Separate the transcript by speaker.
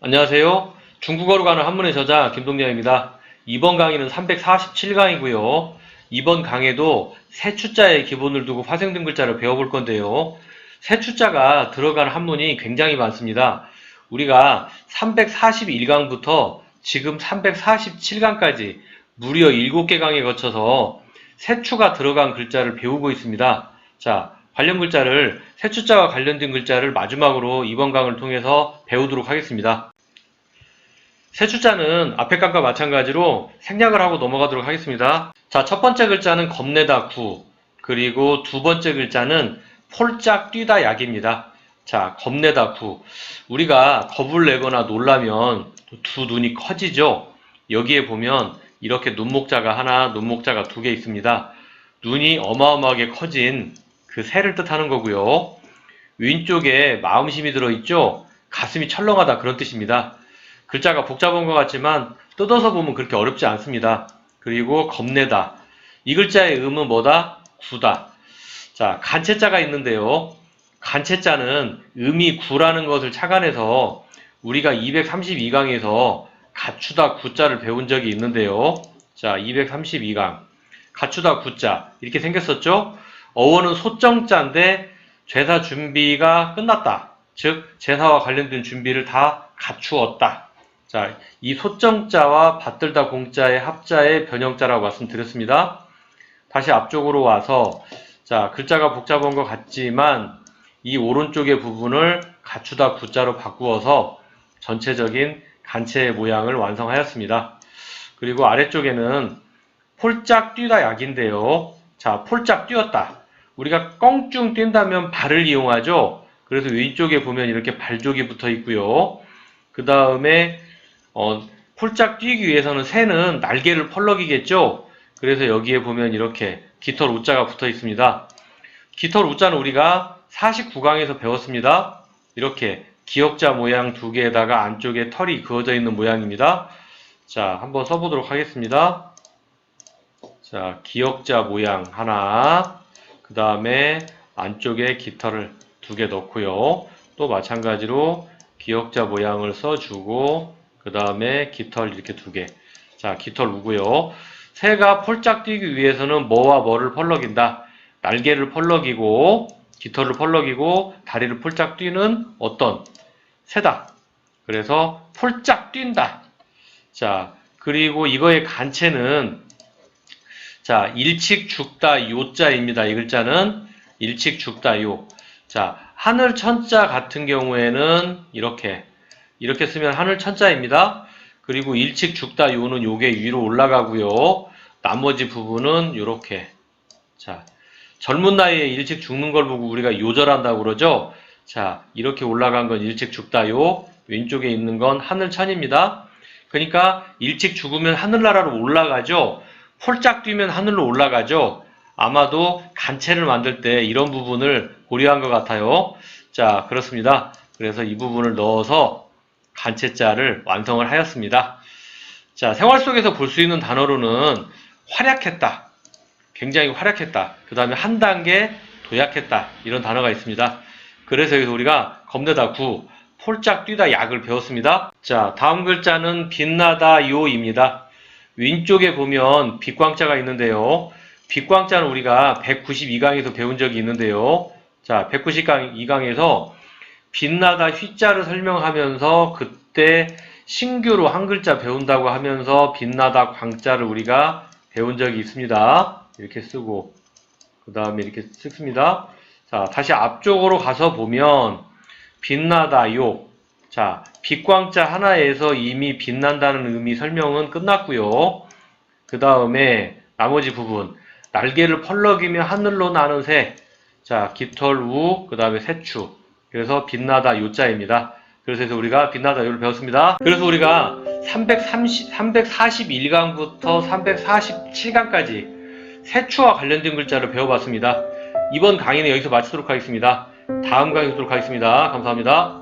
Speaker 1: 안녕하세요. 중국어로 가는 한문의 저자 김동렬입니다. 이번 강의는 347강이고요. 이번 강에도 세 추자의 기본을 두고 파생된 글자를 배워볼 건데요. 세 추자가 들어간 한문이 굉장히 많습니다. 우리가 341강부터 지금 347강까지 무려 7개 강에 거쳐서 세 추가 들어간 글자를 배우고 있습니다. 자, 관련 글자를 세 추자와 관련된 글자를 마지막으로 이번 강을 통해서 배우도록 하겠습니다. 세 추자는 앞에 강과 마찬가지로 생략을 하고 넘어가도록 하겠습니다. 자, 첫 번째 글자는 겁내다 구, 그리고 두 번째 글자는 폴짝 뛰다 약입니다. 자, 겁내다 구. 우리가 겁을 내거나 놀라면 두 눈이 커지죠? 여기에 보면 이렇게 눈목자가 하나, 눈목자가 두 개 있습니다. 눈이 어마어마하게 커진 그 새를 뜻하는 거고요. 왼쪽에 마음심이 들어있죠? 가슴이 철렁하다 그런 뜻입니다. 글자가 복잡한 것 같지만 뜯어서 보면 그렇게 어렵지 않습니다. 그리고 겁내다. 이 글자의 음은 뭐다? 구다. 자, 간체자가 있는데요. 간체자는 음이 구라는 것을 착안해서 우리가 232강에서 갖추다 구자를 배운 적이 있는데요. 자, 232강. 갖추다 구자. 이렇게 생겼었죠? 어원은 소정자인데 제사 준비가 끝났다. 즉, 제사와 관련된 준비를 다 갖추었다. 자, 이 소정자와 받들다 공자의 합자의 변형자라고 말씀드렸습니다. 다시 앞쪽으로 와서, 자, 글자가 복잡한 것 같지만, 이 오른쪽의 부분을 갖추다 구자로 바꾸어서 전체적인 간체의 모양을 완성하였습니다. 그리고 아래쪽에는 폴짝 뛰다 약인데요. 자, 폴짝 뛰었다. 우리가 껑충 뛴다면 발을 이용하죠. 그래서 왼쪽에 보면 이렇게 발족이 붙어 있고요. 그 다음에 어, 폴짝 뛰기 위해서는 새는 날개를 펄럭이겠죠. 그래서 여기에 보면 이렇게 깃털 우자가 붙어 있습니다. 깃털 우자는 우리가 49강에서 배웠습니다. 이렇게 기역자 모양 두 개에다가 안쪽에 털이 그어져 있는 모양입니다. 자, 한번 써보도록 하겠습니다. 자, 기역자 모양 하나, 그 다음에 안쪽에 깃털을 두 개 넣고요. 또 마찬가지로 기역자 모양을 써주고, 그 다음에 깃털 이렇게 두 개. 자, 깃털 우고요. 새가 폴짝 뛰기 위해서는 뭐와 뭐를 펄럭인다. 날개를 펄럭이고, 깃털을 펄럭이고, 다리를 폴짝 뛰는 어떤 새다. 그래서 폴짝 뛴다. 자, 그리고 이거의 간체는 자, 일칙 죽다 요자입니다. 이 글자는 일칙 죽다 요. 자, 하늘 천자 같은 경우에는 이렇게 이렇게 쓰면 하늘 천자입니다. 그리고 일칙 죽다 요는 요게 위로 올라가고요. 나머지 부분은 이렇게 자, 젊은 나이에 일찍 죽는 걸 보고 우리가 요절한다고 그러죠. 자, 이렇게 올라간 건 일찍 죽다요. 왼쪽에 있는 건 하늘천입니다. 그러니까 일찍 죽으면 하늘나라로 올라가죠. 폴짝 뛰면 하늘로 올라가죠. 아마도 간체를 만들 때 이런 부분을 고려한 것 같아요. 자, 그렇습니다. 그래서 이 부분을 넣어서 간체자를 완성을 하였습니다. 자, 생활 속에서 볼 수 있는 단어로는 활약했다. 굉장히 활약했다. 그 다음에 한 단계 도약했다. 이런 단어가 있습니다. 그래서 여기서 우리가 겁내다 구, 폴짝 뛰다 약을 배웠습니다. 자, 다음 글자는 빛나다 요입니다. 왼쪽에 보면 빛광자가 있는데요. 빛광자는 우리가 192강에서 배운 적이 있는데요. 자, 192강에서 빛나다 휘자를 설명하면서 그때 신규로 한 글자 배운다고 하면서 빛나다 광자를 우리가 배운 적이 있습니다. 이렇게 쓰고 그 다음에 이렇게 쓰습니다. 자, 다시 앞쪽으로 가서 보면 빛나다 요. 자, 빛광자 하나에서 이미 빛난다는 의미 설명은 끝났고요. 그 다음에 나머지 부분 날개를 펄럭이며 하늘로 나는 새. 자, 깃털 우, 그 다음에 새추. 그래서 빛나다 요자입니다. 그래서 우리가 빛나다 요를 배웠습니다. 그래서 우리가 330, 341강부터 347강까지 새추와 관련된 글자를 배워봤습니다. 이번 강의는 여기서 마치도록 하겠습니다. 다음 강의 뵙도록 하겠습니다. 감사합니다.